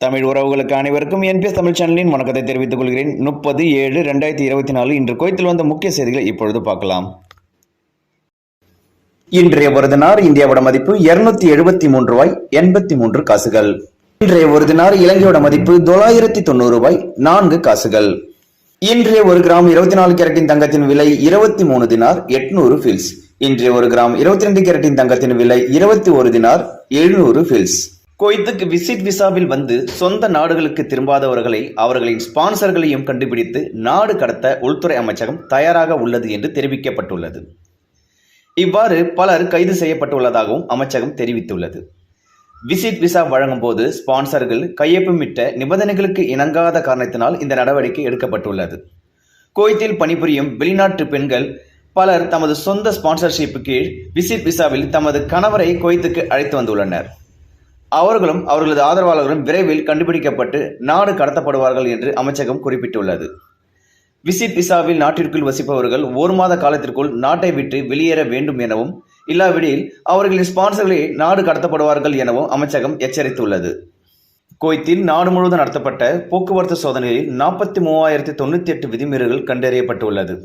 தமிழ் உறவுகளுக்கு அனைவருக்கும் என்பிஎஸ் தமிழ் சேனலின் வணக்கத்தை தெரிவித்துக் கொள்கிறேன். முப்பது ஏழு ரெண்டாயிரத்தி இருபத்தி நாலு இன்று கோயத்தில் வந்த முக்கிய செய்திகளை இப்பொழுது பார்க்கலாம். இன்றைய ஒரு தினார் இந்தியாவோட மதிப்பு இருநூத்தி எழுபத்தி மூன்று ரூபாய் எண்பத்தி மூன்று காசுகள். இன்றைய ஒரு தினார் இலங்கையோட மதிப்பு தொள்ளாயிரத்தி தொண்ணூறு ரூபாய் நான்கு காசுகள். இன்றைய ஒரு கிராம் இருபத்தி நாலு கேரட்டின் தங்கத்தின் விலை இருபத்தி மூணு தினார் எட்நூறு ஃபில்ஸ் இன்றைய ஒரு கிராம் இருபத்தி ரெண்டு கேரட்டின் தங்கத்தின் விலை இருபத்தி ஒரு தினார் எழுநூறு ஃபில்ஸ் குவைத்துக்கு விசிட் விசாவில் வந்து சொந்த நாடுகளுக்கு திரும்பாதவர்களை அவர்களின் ஸ்பான்சர்களையும் கண்டுபிடித்து நாடு கடத்த உள்துறை அமைச்சகம் தயாராக உள்ளது என்று தெரிவிக்கப்பட்டுள்ளது. இவ்வாறு பலர் கைது செய்யப்பட்டுள்ளதாகவும் அமைச்சகம் தெரிவித்துள்ளது. விசிட் விசா வழங்கும் போது ஸ்பான்சர்கள் கையொப்பமிட்ட நிபந்தனைகளுக்கு இணங்காத காரணத்தினால் இந்த நடவடிக்கை எடுக்கப்பட்டுள்ளது. குவைத்தில் பணிபுரியும் வெளிநாட்டு பெண்கள் பலர் தமது சொந்த ஸ்பான்சர்ஷிப்பு கீழ் விசிட் விசாவில் தமது கணவரை குவைத்துக்கு அழைத்து வந்துள்ளனர். அவர்களும் அவர்களது ஆதரவாளர்களும் விரைவில் கண்டுபிடிக்கப்பட்டு நாடு கடத்தப்படுவார்கள் என்று அமைச்சகம் குறிப்பிட்டுள்ளது. விசிட் விசாவில் நாட்டிற்குள் வசிப்பவர்கள் ஒரு மாத காலத்திற்குள் நாட்டை விட்டு வெளியேற வேண்டும் எனவும் இல்லாவிடில் அவர்களின் ஸ்பான்சர்களே நாடு கடத்தப்படுவார்கள் எனவும் அமைச்சகம் எச்சரித்துள்ளது. குவைத்தில் நாடு முழுவதும் நடத்தப்பட்ட போக்குவரத்து சோதனைகளில் நாற்பத்தி மூவாயிரத்தி தொண்ணூற்றி எட்டு விதிமீறல்கள் கண்டறியப்பட்டுள்ளது.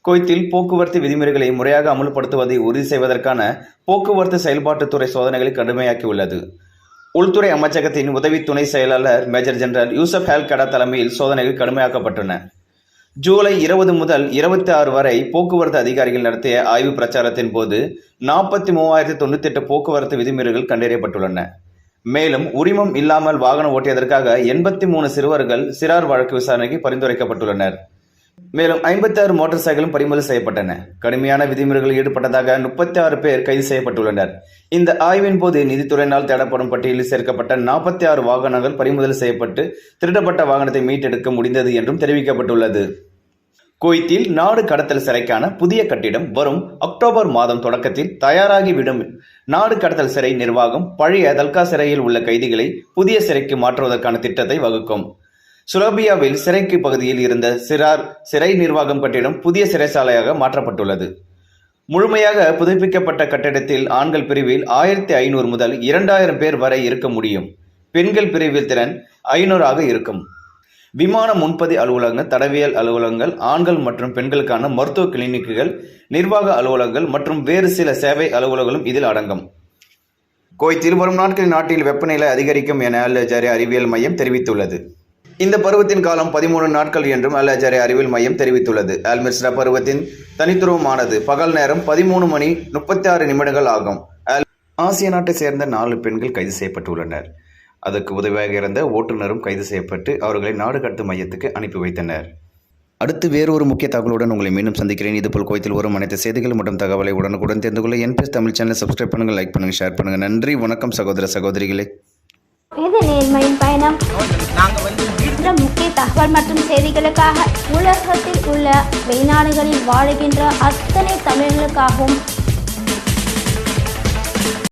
குவைத்தில் போக்குவரத்து விதிமுறைகளை முறையாக அமல்படுத்துவதை உறுதி செய்வதற்கான போக்குவரத்து செயல்பாட்டுத்துறை சோதனைகளை கடுமையாக்கியுள்ளது. உள்துறை அமைச்சகத்தின் உதவி துணை செயலாளர் மேஜர் ஜெனரல் யூசப் ஹேல்கடா தலைமையில் சோதனைகள் கடுமையாக்கப்பட்டன. ஜூலை இருபது முதல் இருபத்தி ஆறு வரை போக்குவரத்து அதிகாரிகள் நடத்திய ஆய்வு பிரச்சாரத்தின் போது நாற்பத்தி மூவாயிரத்தி தொண்ணூத்தி எட்டு போக்குவரத்து விதிமீறல்கள் கண்டறியப்பட்டுள்ளன. மேலும் உரிமம் இல்லாமல் வாகனம் ஓட்டியதற்காக எண்பத்தி மூணு சிறுவர்கள் சிறார் வழக்கு விசாரணைக்கு பரிந்துரைக்கப்பட்டுள்ளனர். மேலும் ஐம்பத்தி ஆறு மோட்டார் சைக்கிளும் பறிமுதல் செய்யப்பட்டன. கடுமையான விதிமுறைகளில் ஈடுபட்டதாக முப்பத்தி ஆறு பேர் கைது செய்யப்பட்டுள்ளனர். இந்த ஆய்வின் போது நிதித்துறையினால் தேடப்படும் பட்டியலில் சேர்க்கப்பட்ட நாற்பத்தி ஆறு வாகனங்கள் பறிமுதல் செய்யப்பட்டு திருடப்பட்ட வாகனத்தை மீட்டெடுக்க முடிந்தது என்றும் தெரிவிக்கப்பட்டுள்ளது. குவைத்தில் நாடு கடத்தல் சிறைக்கான புதிய கட்டிடம் வரும் அக்டோபர் மாதம் தொடக்கத்தில் தயாராகிவிடும். நாடு கடத்தல் சிறை நிர்வாகம் பழைய தல்கா சிறையில் உள்ள கைதிகளை புதிய சிறைக்கு மாற்றுவதற்கான திட்டத்தை வகுக்கும். சுலோபியாவில் சிறைக்கு பகுதியில் இருந்த சிறார் சிறை நிர்வாகம் கட்டிடம் புதிய சிறைச்சாலையாக மாற்றப்பட்டுள்ளது. முழுமையாக புதுப்பிக்கப்பட்ட கட்டிடத்தில் ஆண்கள் பிரிவில் ஆயிரத்தி ஐநூறு முதல் இரண்டாயிரம் பேர் வரை இருக்க முடியும். பெண்கள் பிரிவில் திறன் ஐநூறாக இருக்கும். விமான முன்பதி அலுவலகங்கள் தடவியல் அலுவலகங்கள் ஆண்கள் மற்றும் பெண்களுக்கான மருத்துவ கிளினிக்குகள் நிர்வாக அலுவலகங்கள் மற்றும் வேறு சில சேவை அலுவலகங்களும் இதில் அடங்கும். கோயத்தில் வரும் நாட்களில் நாட்டில் வெப்பநிலை அதிகரிக்கும் என அல் ஜரி அறிவியல் மையம் தெரிவித்துள்ளது. இந்த பருவத்தின் காலம் பதிமூணு நாட்கள் என்றும் அல் ஜரி அறிவியல் மையம் தெரிவித்துள்ளது. அல்மிர்ஸ்ரா பருவத்தின் தனித்துவமானது. பகல் நேரம் பதிமூணு மணி முப்பத்தி ஆறு நிமிடங்கள் ஆகும். அல் ஆசிய நாட்டை சேர்ந்த நாலு பெண்கள் கைது செய்யப்பட்டுள்ளனர். அதற்கு உதவியாக இருந்த ஓட்டுநரும் கைது செய்யப்பட்டு அவர்களை நாடு கடத்து மையத்துக்கு அனுப்பி வைத்தனர். அடுத்து வேறு ஒரு முக்கிய தகவலுடன் உங்களை மீண்டும் சந்திக்கிறேன். இதுபோல் கோயத்தில் வரும் அனைத்து செய்திகள் மற்றும் தகவலை உடனுக்குடன் தெரிந்து கொள்ள என்பிஎஸ் தமிழ் சேனலை சப்ஸ்கிரைப் பண்ணுங்கள் லைக் பண்ணுங்கள் ஷேர் பண்ணுங்கள். நன்றி வணக்கம் சகோதர சகோதரிகளே. இது நேர்மையின் பயணம். மற்ற முக்கிய தகவல் மற்றும் செய்திகளுக்காக உலகத்தில் உள்ள வெளிநாடுகளில் வாழுகின்ற அத்தனை தமிழர்களுக்காகவும்